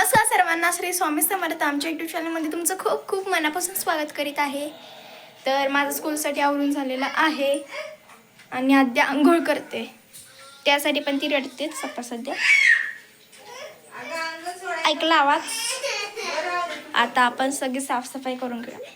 नमस्कार सर्वांना श्री स्वामी समर्थ आमच्या युट्यूब चॅनलमध्ये तुमचं खूप खूप मनापासून स्वागत करीत आहे. तर माझं स्कूलसाठी आवरून झालेलं आहे आणि आद्या आंघोळ करते. त्यासाठी पण ती रडतेच आता सध्या. ऐकला आवाज? आता आपण सगळी साफसफाई करून घेऊया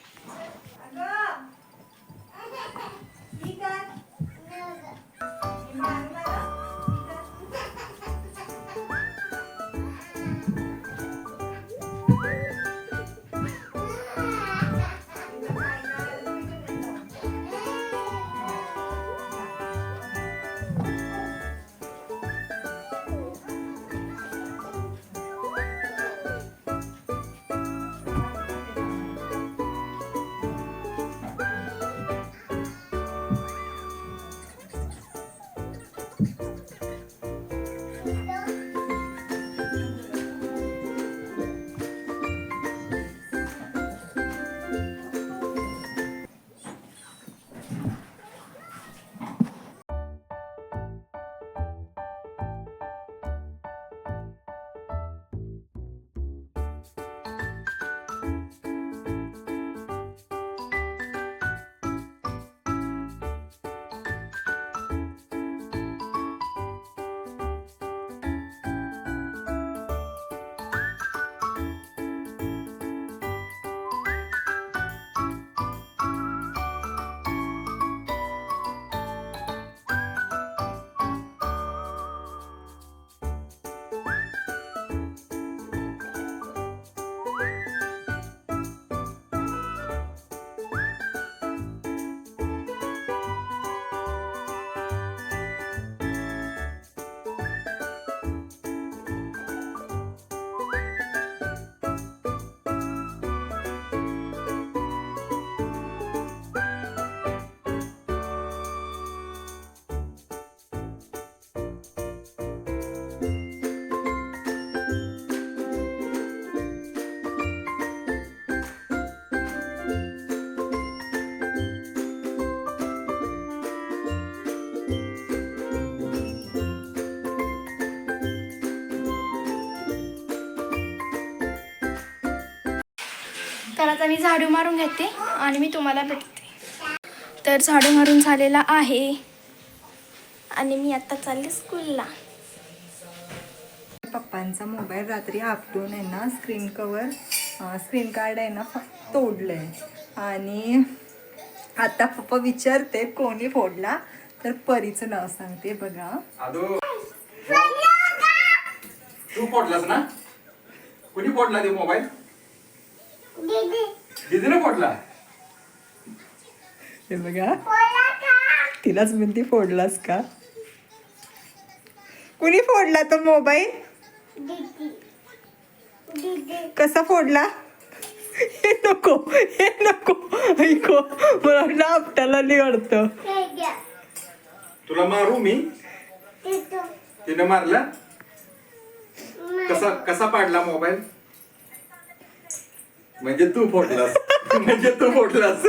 तर आता मी झाडू मारून घेते आणि मी तुम्हाला भेटते. तर झाडू मारून झालेला आहे. आणि मी आता चालले स्कूलला. पप्पांचा मोबाईल रात्री आपटून आहे ना स्क्रीन कवर स्क्रीन कार्ड आहे ना फ- तोडलंय. आणि आता पप्पा विचारते कोणी फोडला तर परीचं नाव सांगते बघा. आदो. तू फोडलास ना? कोणी फोडला ते मोबाईल? दीदीने फोडला. हे बघा. तिलाच म्हणते फोडलास का? कुणी फोडला तो मोबाईल? कसा फोडला? हे नको हे नको. ऐको मला वाटलं आपट्याला निवडतं तुला मारू मी? तिने मारला? कसा कसा पाडला मोबाईल? म्हणजे तू फोडलास. म्हणजे तू फोडलास.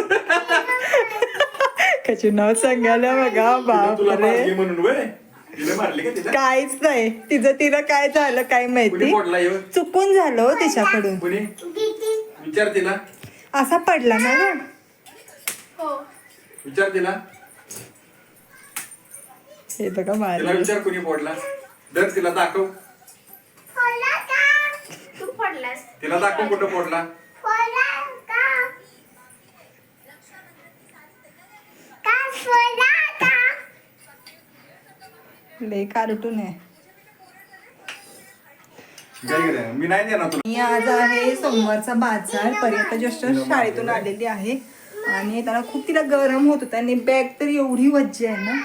त्याचे नाव सांगायला बघा मारली बापरे म्हणून वय? तिने मारली का तिला? काहीच नाही. तिचं तिला काय झालं काय कुणी माहिती फोडला चुकून झालं हो तिच्याकडून. कुणी? विचार तिला असा पडला ना ग. हो. विचार तिला हे बघा तिला मारलं विचार कुणी फोडला. दर तिला दाखव. तू पडलास तिला दाखव कुठं फोडला. लय कार्टून आहे. मी नाही देणार तुला. मी आज आहे सोमवारचा बाजार पर्यटक जस्ट शाळेतून आलेली आहे. आणि त्याला खूप तिला गरम होत होतं. आणि बॅग तर एवढी वज्जी आहे ना.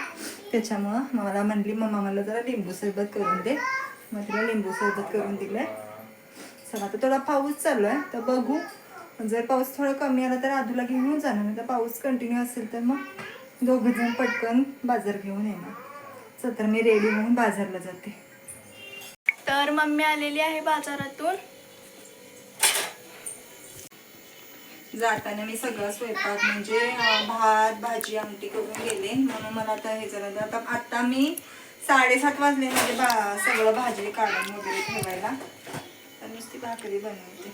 त्याच्यामुळं मला म्हणली मम्मा मला जरा लिंबू सरबत करून दे. मग तिला लिंबू सरबत करून दिलंय. चला आता थोडा पाऊस चालू आहे. तर बघू. जर पाऊस थोडा कमी आला तर आधूला घेऊन जाणार. नाही तर पाऊस कंटिन्यू असेल तर मग दोघं जण पटकन बाजार घेऊन येणार. तर मी रेडी होऊन बाजारला जाते. तर मम्मी आलेली आहे बाजारातून. जाताना मी सगळं स्वयंपाक म्हणजे भात भाजी आमटी करून गेले. म्हणून मला आता हे जरा आता आता मी साडेसात वाजले म्हणजे बा सगळं भाजी काढून वगैरे ठेवायला. तर नुसती भाकरी बनवते.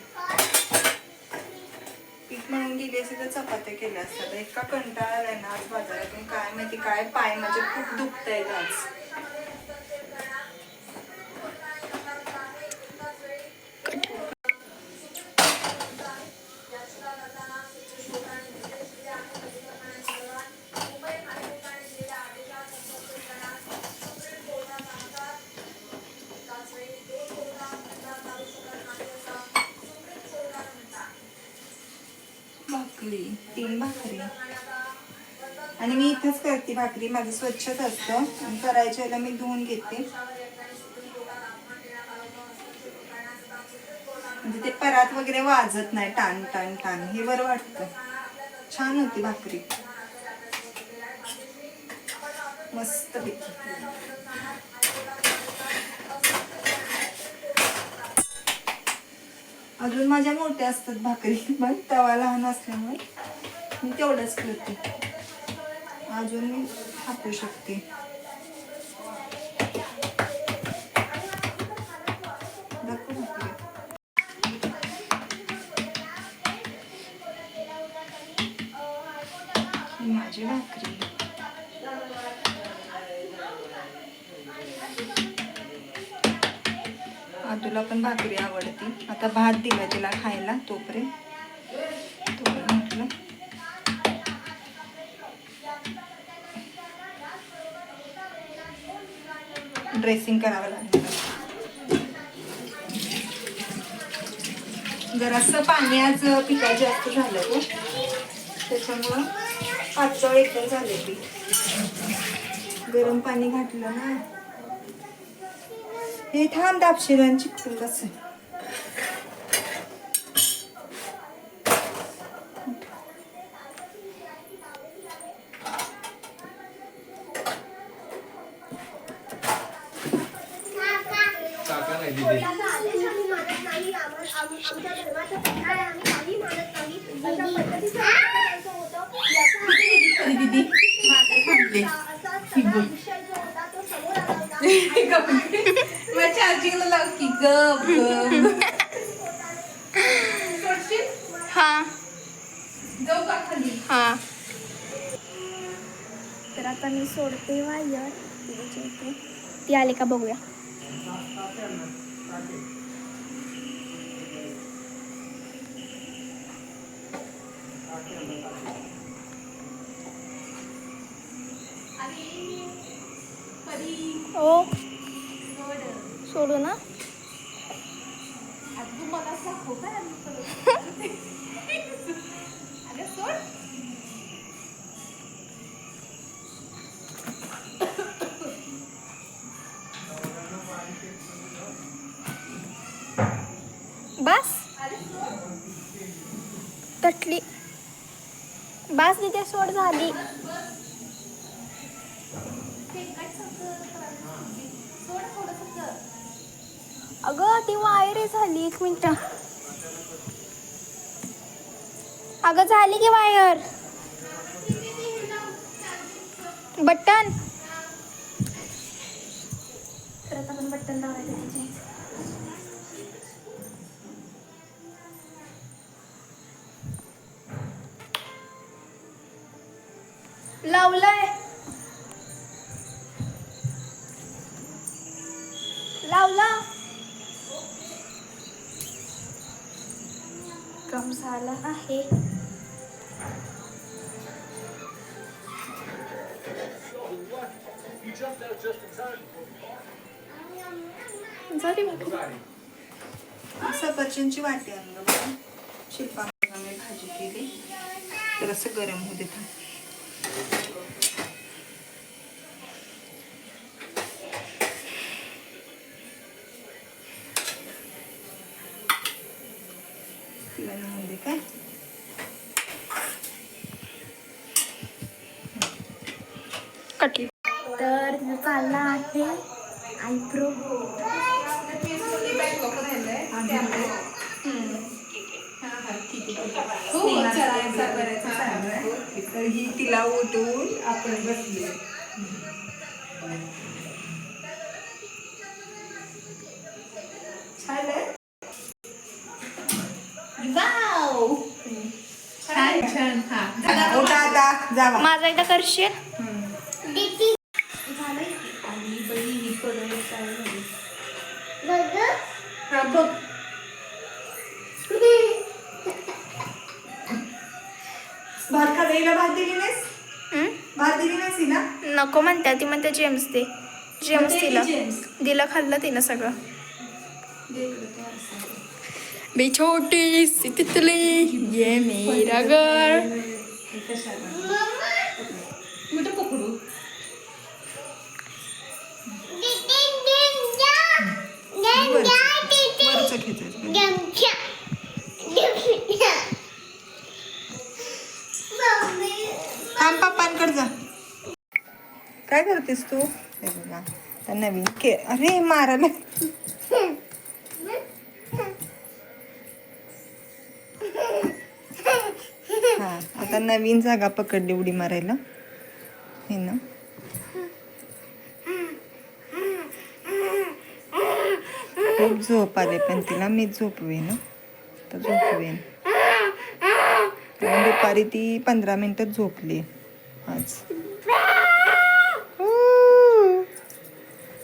पीठ म्हणून गेली असते तर चपात्या केल्या असतात. इतका कंटाळा आहे ना आज बाजारातून काय माहिती काय पाय माझे खूप दुखत आहेत आज भाकरी तीन भाकरी आणि मी इथंच करते भाकरी माझी स्वच्छच असतं. आणि करायच्या वेळेला मी धुवून घेते. म्हणजे ते परात वगैरे वाजत नाही. टाण टाण टाण हे बरं वाटतं. छान होती भाकरी. मस्त पैकी. अजून माझ्या मोठ्या असतात भाकरी पण तवा लहान असल्यामुळे मी तेवढंच करते. अजून मी थापू शकते. माझी भाकरी. आदूला पण भाकरी आवडते. आता भात दिला तिला खायला तोपर्यंत. तोपर्यंत म्हटलं ड्रेसिंग करावं लागेल जरासं पाणी आज पिका जास्त झालं हो त्याच्यामुळं पातळ एकदम झाले ती. गरम पाणी घातलं ना. हे थांब दापशिरांची चिकटून कसं काका नाही दिदी दीदी माझं थांबले मग चार्जिंगला लाव की गप हा. जाऊ का खाली. हा. तर आता मी सोडते वायर. ती आले का बघूया. ओ सोडू ना. बस. तटली बस तिथे सोड झाली अगं ती वायर आहे झाली एक मिनिट. अगं झाली की वायर. बटन. आपण बटन लावायचं लावलंय. लावला. कम झाला आहे. झाली भाकरी. सफरचंदची वाटी आणलं बघा. शिल्पा मी भाजी केली. तर असं गरम होऊ काय कटली तर चालला आहे आयब्रो. तर ही तिला उठवून आपण बसले छान आहे छान हा उठा आता माझा एकदा करशील? बघ. भात खाता हिला भात दिली नाहीस? भात दिली नाहीस हिला नको म्हणते ती म्हणते जेम्स दे. जेम्स की दिलं खाल्लं तिनं सगळं. ते. बी छोटी सी तितली ये मेरा घर. हे पकडू थांब पप्पांकडे जा. काय करतेस तू? नवीन के अरे मारायला. आता नवीन जागा पकडली उडी मारायला. हे ना. खूप झोप आले पण तिला मी झोपवेन तर झोपवेन. दुपारी ती पंधरा मिनिटं झोपली आज.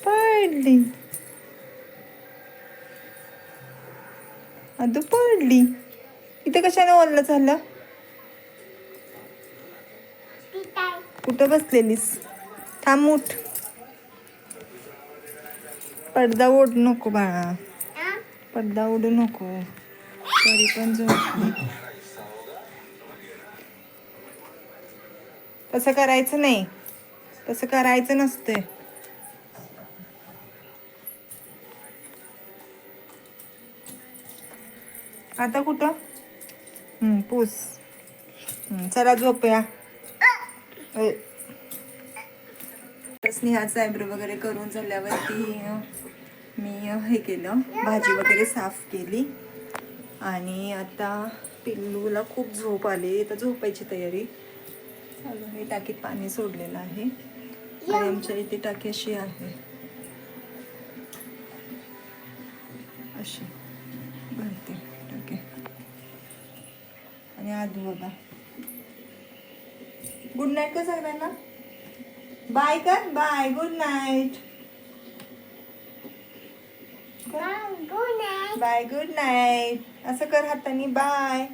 पडली. अदू पडली. इथं कशाने ओललं झालं? कुठं बसलेलीस. थांब उठ. पडदा ओढ नको बाळा. पडदा ओढू नको. तरी पण झोप तसं करायचं नाही. तसं करायचं नसतंय. आता कुठं? हम्म, पूस. चला झोपूया. स्नेहाचं आयब्रो वगैरे करून झाल्यावरती मी हे केलं. भाजी वगैरे साफ केली. आणि आता पिल्लूला खूप झोप आली. तर झोपायची तयारी. चालू आहे. टाकीत पाणी सोडलेलं आहे. आणि आमच्या इथे टाकी अशी आहे. अशी. भरते टाकी. आणि आधी बघा गुड नाईट का सगळ्यांना बाय कर bye good night bye good night असं कर हाताने. बाय